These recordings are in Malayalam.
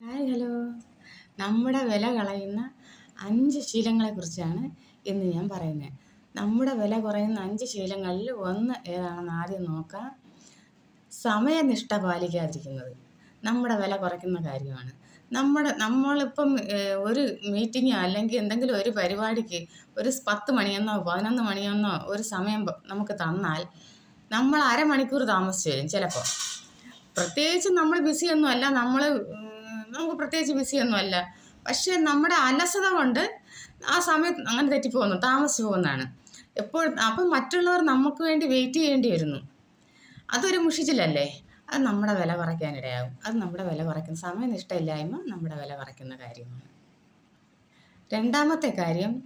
ഹായ് ഹലോ നമ്മുടെ വില കളയുന്ന അഞ്ച് ശീലങ്ങളെ കുറിച്ചാണ് ഇന്ന് ഞാൻ പറയുന്നത്. നമ്മുടെ വില കുറയുന്ന അഞ്ച് ശീലങ്ങളിൽ ഒന്ന് ഏതാണെന്ന് ആദ്യം നോക്കാം. സമയനിഷ്ഠ പാലിക്കാതിരിക്കുന്നത് നമ്മുടെ വില കുറയ്ക്കുന്ന കാര്യമാണ്. നമ്മുടെ നമ്മളിപ്പം ഒരു മീറ്റിങ്ങോ അല്ലെങ്കിൽ എന്തെങ്കിലും ഒരു പരിപാടിക്ക് ഒരു പത്ത് മണിയെന്നോ പതിനൊന്ന് മണിയെന്നോ ഒരു സമയം നമുക്ക് തന്നാൽ നമ്മൾ അരമണിക്കൂർ താമസിച്ച് വരും ചിലപ്പോൾ. പ്രത്യേകിച്ച് നമ്മൾ ബിസിയൊന്നും അല്ല. നമ്മൾ നമുക്ക് പ്രത്യേകിച്ച് ബിസിയൊന്നും അല്ല പക്ഷേ നമ്മുടെ അലസത കൊണ്ട് ആ സമയത്ത് അങ്ങനെ തെറ്റിപ്പോകുന്നു താമസിച്ചു പോകുന്നതാണ് എപ്പോൾ അപ്പം മറ്റുള്ളവർ നമുക്ക് വേണ്ടി വെയിറ്റ് ചെയ്യേണ്ടി വരുന്നു. അതൊരു മുഷിച്ചിലല്ലേ? അത് നമ്മുടെ വില കുറയ്ക്കാനിടയാകും. അത് നമ്മുടെ വില കുറയ്ക്കുന്ന സമയനിഷ്ടമില്ലായ്മ നമ്മുടെ വില കുറയ്ക്കുന്ന കാര്യമാണ്. രണ്ടാമത്തെ കാര്യം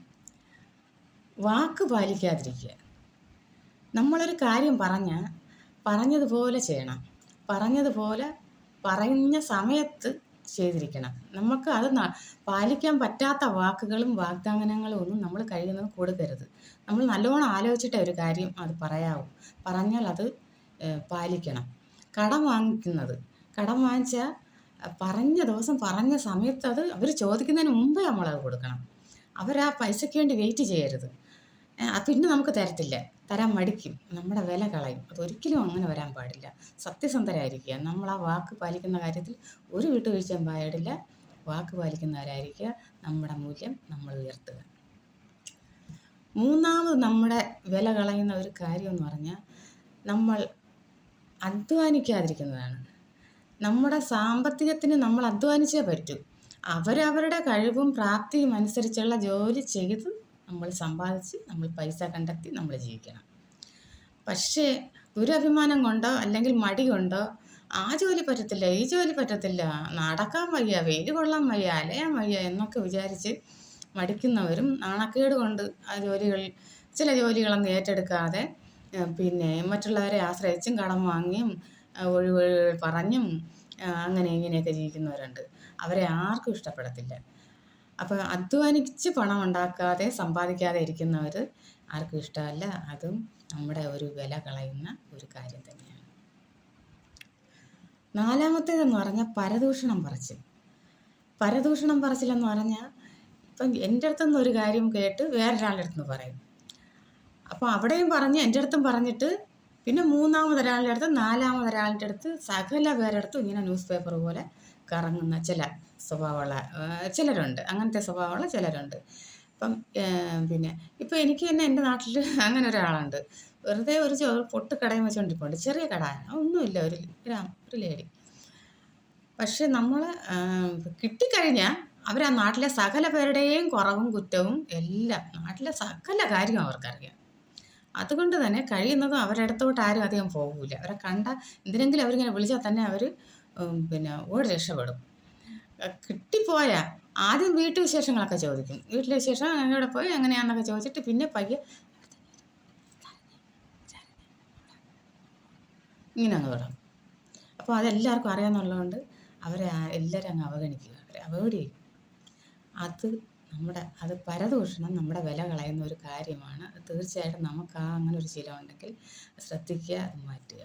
വാക്ക് പാലിക്കാതിരിക്കുക. നമ്മളൊരു കാര്യം പറഞ്ഞാൽ പറഞ്ഞതുപോലെ ചെയ്യണം. പറഞ്ഞതുപോലെ പറഞ്ഞ സമയത്ത് ചെയ്തിരിക്കണം. നമുക്ക് അത് പാലിക്കാൻ പറ്റാത്ത വാക്കുകളും വാഗ്ദാനങ്ങളും ഒന്നും നമ്മൾ കഴിയുന്നത് കൊടുക്കരുത്. നമ്മൾ നല്ലോണം ആലോചിച്ചിട്ടേ ഒരു കാര്യം അത് പറയാവൂ. പറഞ്ഞാൽ അത് പാലിക്കണം. കടം വാങ്ങിക്കുന്നത്. കടം വാങ്ങിച്ചാൽ പറഞ്ഞ ദിവസം പറഞ്ഞ സമയത്ത് അത് അവർ ചോദിക്കുന്നതിന് മുമ്പേ നമ്മളത് കൊടുക്കണം. അവർ ആ പൈസയ്ക്ക് വേണ്ടി വെയിറ്റ് ചെയ്യരുത്. പിന്നെ നമുക്ക് തരത്തില്ല. തരാൻ മടിക്കും. നമ്മുടെ വില കളയും. അതൊരിക്കലും അങ്ങനെ വരാൻ പാടില്ല. സത്യസന്ധരായിരിക്കുക. നമ്മൾ ആ വാക്ക് പാലിക്കുന്ന കാര്യത്തിൽ ഒരു വിട്ടുവീഴ്ചയും പാടില്ല. വാക്ക് പാലിക്കുന്നവരായിരിക്കുക. നമ്മുടെ മൂല്യം നമ്മൾ ഉയർത്തുക. മൂന്നാമത് നമ്മുടെ വില കളയുന്ന ഒരു കാര്യം എന്ന് പറഞ്ഞാൽ നമ്മൾ അധ്വാനിക്കാതിരിക്കുന്നതാണ്. നമ്മുടെ സാമ്പത്തികത്തിന് നമ്മൾ അധ്വാനിച്ചേ പറ്റൂ. അവരവരുടെ കഴിവും പ്രാപ്തിയും അനുസരിച്ചുള്ള ജോലി ചെയ്ത് നമ്മൾ സമ്പാദിച്ച് നമ്മൾ പൈസ കണ്ടെത്തി നമ്മൾ ജീവിക്കണം. പക്ഷേ ദുരഭിമാനം കൊണ്ടോ അല്ലെങ്കിൽ മടി കൊണ്ടോ ആ ജോലി പറ്റത്തില്ല ഈ ജോലി പറ്റത്തില്ല നടക്കാൻ വയ്യ വെയിൽ കൊള്ളാൻ വയ്യ അലയാൻ വയ്യ എന്നൊക്കെ വിചാരിച്ച് മടിക്കുന്നവരും നാണക്കേട് കൊണ്ട് ആ ജോലികൾ ചില ജോലികളൊന്നും ഏറ്റെടുക്കാതെ പിന്നെ മറ്റുള്ളവരെ ആശ്രയിച്ചും കടം വാങ്ങിയും ഒഴിവ് പറഞ്ഞും അങ്ങനെ ഇങ്ങനെയൊക്കെ ജീവിക്കുന്നവരുണ്ട്. അവരെ ആർക്കും ഇഷ്ടപ്പെടത്തില്ല. അപ്പോൾ അധ്വാനിച്ച് പണം ഉണ്ടാക്കാതെ സമ്പാദിക്കാതെ ഇരിക്കുന്നവർ ആർക്കും ഇഷ്ടമല്ല. അതും നമ്മുടെ ഒരു വില കളയുന്ന ഒരു കാര്യം തന്നെയാണ്. നാലാമത്തേതെന്ന് പറഞ്ഞാൽ പരദൂഷണം പറച്ചിൽ. പരദൂഷണം പറച്ചിലെന്ന് പറഞ്ഞാൽ ഇപ്പം എന്റെ അടുത്തുനിന്ന് ഒരു കാര്യം കേട്ട് വേറൊരാളുടെ അടുത്തുനിന്ന് പറയും. അപ്പോൾ അവിടെയും പറഞ്ഞ് എന്റെ അടുത്തും പറഞ്ഞിട്ട് പിന്നെ മൂന്നാമതൊരാളുടെ അടുത്ത് നാലാമതൊരാളുടെ അടുത്ത് സകല പേരുടെ അടുത്തും ഇങ്ങനെ ന്യൂസ് പേപ്പർ പോലെ കറങ്ങുന്ന ചില സ്വഭാവമുള്ള ചിലരുണ്ട്. അങ്ങനത്തെ സ്വഭാവമുള്ള ചിലരുണ്ട്. അപ്പം പിന്നെ ഇപ്പം എനിക്ക് തന്നെ എന്റെ നാട്ടിൽ അങ്ങനെ ഒരാളുണ്ട്. വെറുതെ ഒരു പൊട്ട് കടയും വെച്ചുകൊണ്ടിരിപ്പുണ്ട് ചെറിയ കട. ഒന്നുമില്ല. ഒരു ഒരു ലേഡി. പക്ഷെ നമ്മൾ കിട്ടിക്കഴിഞ്ഞാൽ അവർ ആ നാട്ടിലെ സകല പേരുടെയും കുറവും കുറ്റവും എല്ലാം നാട്ടിലെ സകല കാര്യവും അവർക്കറിയാം. അതുകൊണ്ട് തന്നെ കഴിയുന്നതും അവരുടെ അടുത്തോട്ട് ആരും അധികം പോകില്ല അവരെ കണ്ട എന്തിനെങ്കിലും അവരിങ്ങനെ വിളിച്ചാൽ തന്നെ അവർ പിന്നെ ഓടി രക്ഷപ്പെടും. കിട്ടിപ്പോയാൽ ആദ്യം വീട്ടു വിശേഷങ്ങളൊക്കെ ചോദിക്കും. വീട്ടിലെ വിശേഷം അങ്ങനെ പോയി എങ്ങനെയാണെന്നൊക്കെ ചോദിച്ചിട്ട് പിന്നെ പയ്യെ ഇങ്ങനെ അങ്ങ് വിടാം. അപ്പോൾ അതെല്ലാവർക്കും അറിയാമെന്നുള്ളതുകൊണ്ട് അവരെ എല്ലാവരും അങ്ങ് അവഗണിക്കുക. അവരെ ചെയ്യും അത് നമ്മുടെ അത് പരദൂഷണം നമ്മുടെ വില കളയുന്ന ഒരു കാര്യമാണ്. തീർച്ചയായിട്ടും നമുക്ക് ആ അങ്ങനെ ഒരു ശീലം ഉണ്ടെങ്കിൽ ശ്രദ്ധിക്കുക അത് മാറ്റുക.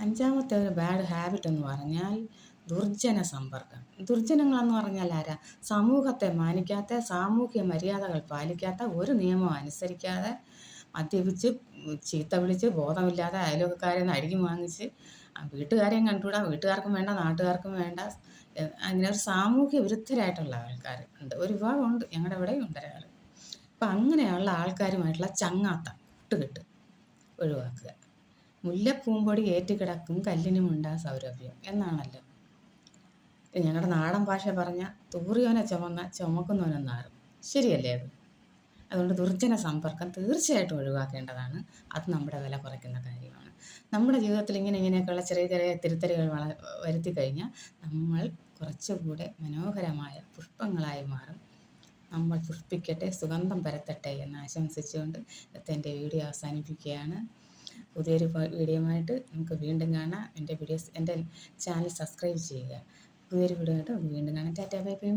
അഞ്ചാമത്തെ ഒരു ബാഡ് ഹാബിറ്റ് എന്ന് പറഞ്ഞാൽ ദുർജന സമ്പർക്കം. ദുർജനങ്ങളെന്ന് പറഞ്ഞാൽ ആരാ? സമൂഹത്തെ മാനിക്കാത്ത സാമൂഹ്യ മര്യാദകൾ പാലിക്കാത്ത ഒരു നിയമം അനുസരിക്കാതെ മദ്യപിച്ച് ചീത്ത വിളിച്ച് ബോധമില്ലാതെ അയൽവക്കക്കാരെ നിന്ന് വാങ്ങിച്ച് വീട്ടുകാരെയും കണ്ടുകൂടാ? വീട്ടുകാർക്കും വേണ്ട നാട്ടുകാർക്കും വേണ്ട. അങ്ങനെ ഒരു സാമൂഹ്യ വിരുദ്ധരായിട്ടുള്ള ആൾക്കാർ ഉണ്ട്. ഒരു വിഭാഗമുണ്ട് ഞങ്ങളുടെ ഇവിടെയും ഉണ്ട് ഒരാൾ അപ്പം അങ്ങനെയുള്ള ആൾക്കാരുമായിട്ടുള്ള ചങ്ങാത്ത കൂട്ടുകെട്ട് ഒഴിവാക്കുക. മുല്ലപ്പൂമ്പൊടി ഏറ്റുകിടക്കും കല്ലിനുമുണ്ടാ സൗരഭ്യം എന്നാണല്ലോ. ഞങ്ങളുടെ നാടൻ ഭാഷ പറഞ്ഞ തൂറിയോനെ ചുമന്ന ചുമക്കുന്നവനെന്നാറും ശരിയല്ലേ അത്? അതുകൊണ്ട് ദുർജന സമ്പർക്കം തീർച്ചയായിട്ടും ഒഴിവാക്കേണ്ടതാണ്. അത് നമ്മുടെ വില കുറയ്ക്കുന്ന കാര്യമാണ്. നമ്മുടെ ജീവിതത്തിൽ ഇങ്ങനെ ഇങ്ങനെയൊക്കെയുള്ള ചെറിയ ചെറിയ തിരുത്തലുകൾ വള വരുത്തി കഴിഞ്ഞാൽ നമ്മൾ കുറച്ചുകൂടെ മനോഹരമായ പുഷ്പങ്ങളായി മാറും. നമ്മൾ പുഷ്പിക്കട്ടെ സുഗന്ധം പരത്തട്ടെ എന്ന് ആശംസിച്ചുകൊണ്ട് ഇന്നത്തെ എന്റെ വീഡിയോ അവസാനിപ്പിക്കുകയാണ്. പുതിയൊരു വീഡിയോയുമായിട്ട് നമുക്ക് വീണ്ടും കാണാം. എന്റെ വീഡിയോസ് എന്റെ ചാനൽ സബ്സ്ക്രൈബ് ചെയ്യുക. പുതിയൊരു വീഡിയോ ആയിട്ട് വീണ്ടും കാണാം. Tata bye bye